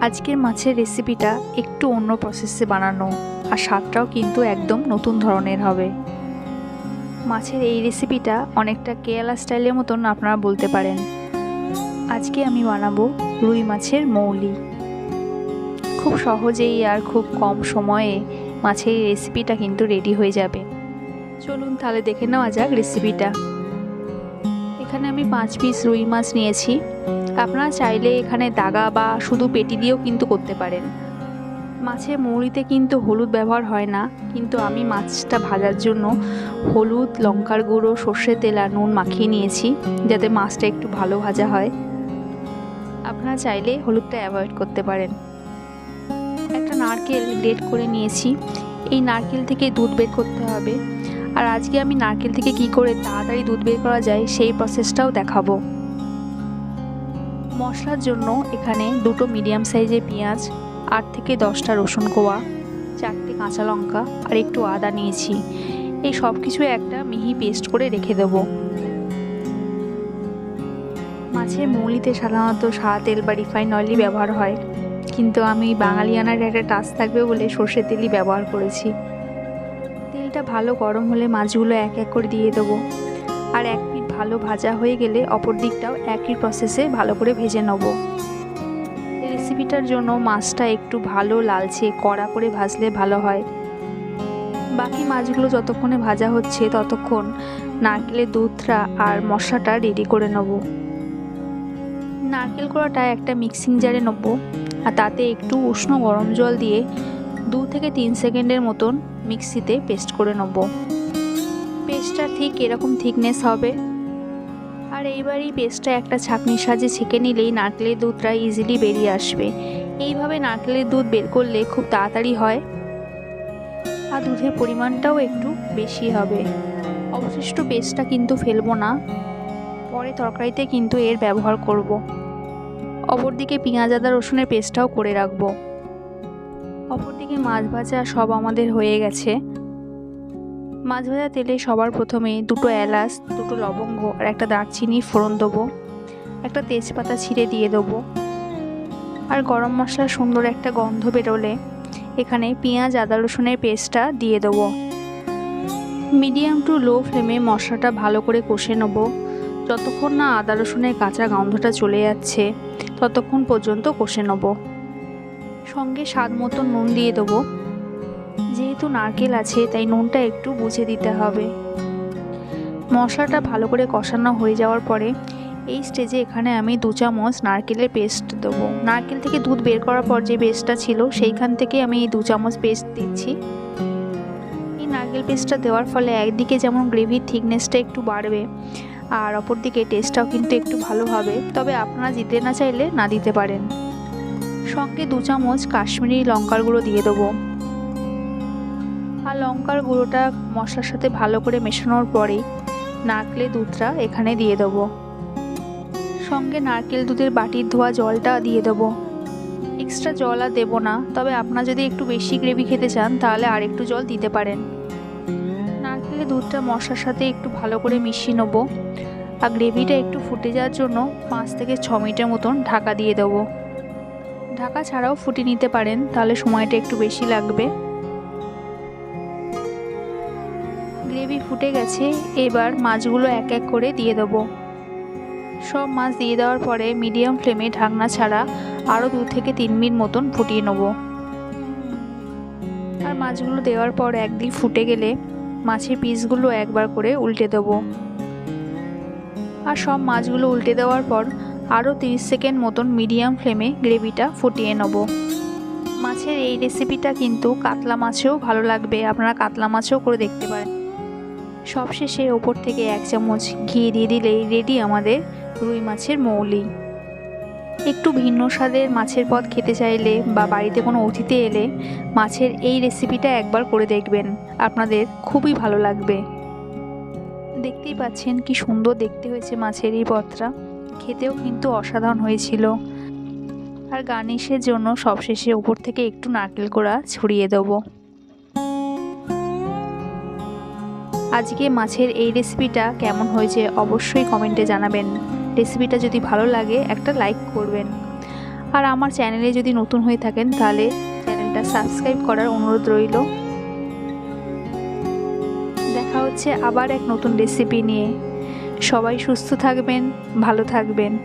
আজকের মাছের রেসিপিটা একটু অন্য প্রসেসে বানানো আর স্বাদটাও কিন্তু একদম নতুন ধরনের হবে। মাছের এই রেসিপিটা অনেকটা কেয়ালা স্টাইলের মতন আপনারা বলতে পারেন। আজকে আমি বানাবো রুই মাছের মৌলি। খুব সহজেই আর খুব কম সময়ে মাছের এই রেসিপিটা কিন্তু রেডি হয়ে যাবে। চলুন তাহলে দেখে নেওয়া যাক রেসিপিটা এখানে আমি পাঁচ পিস রুই মাছ নিয়েছি। আপনারা চাইলে এখানে দাগা বা শুধু পেটি দিয়েও কিন্তু করতে পারেন। মাছের মৌরিতে কিন্তু হলুদ ব্যবহার হয় না, কিন্তু আমি মাছটা ভাজার জন্য হলুদ, লঙ্কার গুঁড়ো সর্ষের তেল আর নুন মাখিয়ে নিয়েছি, যাতে মাছটা একটু ভালো ভাজা হয়। আপনারা চাইলে হলুদটা অ্যাভয়েড করতে পারেন। একটা নারকেল গ্রেট করে নিয়েছি, এই নারকেল থেকে দুধ বের করতে হবে। আর আজকে আমি নারকেল থেকে কি করে তাড়াতাড়ি দুধ বের করা যায়, সেই প্রসেসটাও দেখাবো। মশলার জন্য এখানে দুটো মিডিয়াম সাইজের পেঁয়াজ, আট থেকে দশটা রসুন কোয়া, চারটে কাঁচা লঙ্কা আর একটু আদা নিয়েছি। এই সব কিছু একটা মিহি পেস্ট করে রেখে দেব। মাছের মৌলিতে সাধারণত সাদা তেল বা রিফাইন অয়েলই ব্যবহার হয়। কিন্তু আমি বাঙালিয়ানার একটা টাচ থাকবে বলে সর্ষের তেলই ব্যবহার করেছি। তেলটা ভালো গরম হলে মাছগুলো এক এক করে দিয়ে দেবো। আর এক ভালো ভাজা হয়ে গেলে অপর দিকটাও একই প্রসেসে ভালো করে ভেজে নেব। রেসিপিটার জন্য মাছটা একটু ভালো লালচে কড়া করে ভাজলে ভালো হয়। বাকি মাছগুলো যতক্ষণে ভাজা হচ্ছে ততক্ষণ নারকেলের দুধটা আর মশলাটা রেডি করে নেব। নারকেল কোড়াটা একটা মিক্সিং জারে নেব আর তাতে একটু উষ্ণ গরম জল দিয়ে দু থেকে তিন সেকেন্ডের মতন মিক্সিতে পেস্ট করে নেব। পেস্টটা ঠিক এরকম থিকনেস হবে। এইবার এই পেস্টটা একটা ছাঁকনির সাজে ছেঁকে নিলেই নারকেলের দুধটা ইজিলি বেরিয়ে আসবে। এইভাবে নারকেলের দুধ বের করলে খুব তাড়াতাড়ি হয় আর দুধের পরিমাণটাও একটু বেশি হবে। অবশিষ্ট পেস্টটা কিন্তু ফেলব না। পরে তরকারিতে কিন্তু এর ব্যবহার করব। অপরদিকে পেঁয়াজ, আদা, রসুনের পেস্টটাও করে রাখব। অপরদিকে মাছ ভাজা সব আমাদের হয়ে গেছে। মাছ ভাজা তেলে সবার প্রথমে দুটো এলাচ, দুটো লবঙ্গ আর একটা দারচিনি ফোড়ন দেবো। একটা তেজপাতা ছিঁড়ে দিয়ে দেবো। আর গরম মশলা সুন্দর একটা গন্ধ বেরোলে এখানে পেঁয়াজ, আদা রসুনের পেস্টটা দিয়ে দেবো। মিডিয়াম টু লো ফ্লেমে মশলাটা ভালো করে কষে নেব। যতক্ষণ না আদা রসুনের কাঁচা গন্ধটা চলে যাচ্ছে, ততক্ষণ পর্যন্ত কষে নেব। সঙ্গে স্বাদ মতো নুন দিয়ে দেবো। যেহেতু নারকেল আছে, তাই নুনটা একটু বুঝে দিতে হবে। মশলাটা ভালো করে কষানো হয়ে যাওয়ার পরে এই স্টেজে এখানে আমি দু চামচ নারকেলের পেস্ট দেবো। নারকেল থেকে দুধ বের করার পর যে পেস্টটা ছিল, সেইখান থেকে আমি এই দু চামচ পেস্ট দিচ্ছি। এই নারকেল পেস্টটা দেওয়ার ফলে একদিকে যেমন গ্রেভির থিকনেসটা একটু বাড়বে, আর অপরদিকে টেস্টটাও কিন্তু একটু ভালো হবে। তবে আপনারা দিতে না চাইলে না দিতে পারেন। সঙ্গে দু চামচ কাশ্মীরি লঙ্কার গুঁড়ো দিয়ে দেবো। লঙ্কার গুঁড়োটা মশলার সাথে ভালো করে মেশানোর পরে নারকেলের দুধটা এখানে দিয়ে দেবো। সঙ্গে নারকেল দুধের বাটির ধোয়া জলটা দিয়ে দেবো। এক্সট্রা জল আর দেবো না, তবে আপনারা যদি একটু বেশি গ্রেভি খেতে চান, তাহলে আর একটু জল দিতে পারেন। নারকেলের দুধটা মশলার সাথে একটু ভালো করে মিশিয়ে নেব আর গ্রেভিটা একটু ফুটে যাওয়ার জন্য পাঁচ থেকে ছ মিনিটের মতন ঢাকা দিয়ে দেবো। ঢাকা ছাড়াও ফুটিয়ে নিতে পারেন, তাহলে সময়টা একটু বেশি লাগবে। ফুটে গেছে, এবার মাছগুলো এক এক করে দিয়ে দেবো। সব মাছ দিয়ে দেওয়ার পরে মিডিয়াম ফ্লেমে ঢাকনা ছাড়া আরও দু থেকে তিন মিনিট মতন ফুটিয়ে নেব। আর মাছগুলো দেওয়ার পর একদিক ফুটে গেলে মাছের পিসগুলো একবার করে উল্টে দেবো। আর সব মাছগুলো উল্টে দেওয়ার পর আরও তিরিশ সেকেন্ড মতন মিডিয়াম ফ্লেমে গ্রেভিটা ফুটিয়ে নেব। মাছের এই রেসিপিটা কিন্তু কাতলা মাছেও ভালো লাগবে, আপনারা কাতলা মাছেও করে দেখতে পারেন। সবশেষে ওপর থেকে এক চামচ ঘি দিয়ে দিলেই রেডি আমাদের রুই মাছের মৌলি। একটু ভিন্ন স্বাদের মাছের পদ খেতে চাইলে বা বাড়িতে কোনো অতিথি এলে মাছের এই রেসিপিটা একবার করে দেখবেন। আপনাদের খুবই ভালো লাগবে। দেখতেই পাচ্ছেন কি সুন্দর দেখতে হয়েছে মাছের এই পদটা। খেতেও কিন্তু অসাধারণ হয়েছিল। আর গার্নিশের জন্য সবশেষে ওপর থেকে একটু নারকেল কোড়া ছড়িয়ে দেবো। আজকে মাছের এই রেসিপিটা কেমন হয়েছে অবশ্যই কমেন্টে জানাবেন। রেসিপিটা যদি ভালো লাগে, একটা লাইক করবেন। আর আমার চ্যানেলে যদি নতুন হয়ে থাকেন, তাহলে চ্যানেলটা সাবস্ক্রাইব করার অনুরোধ রইল। দেখা হচ্ছে আবার এক নতুন রেসিপি নিয়ে। সবাই সুস্থ থাকবেন, ভালো থাকবেন।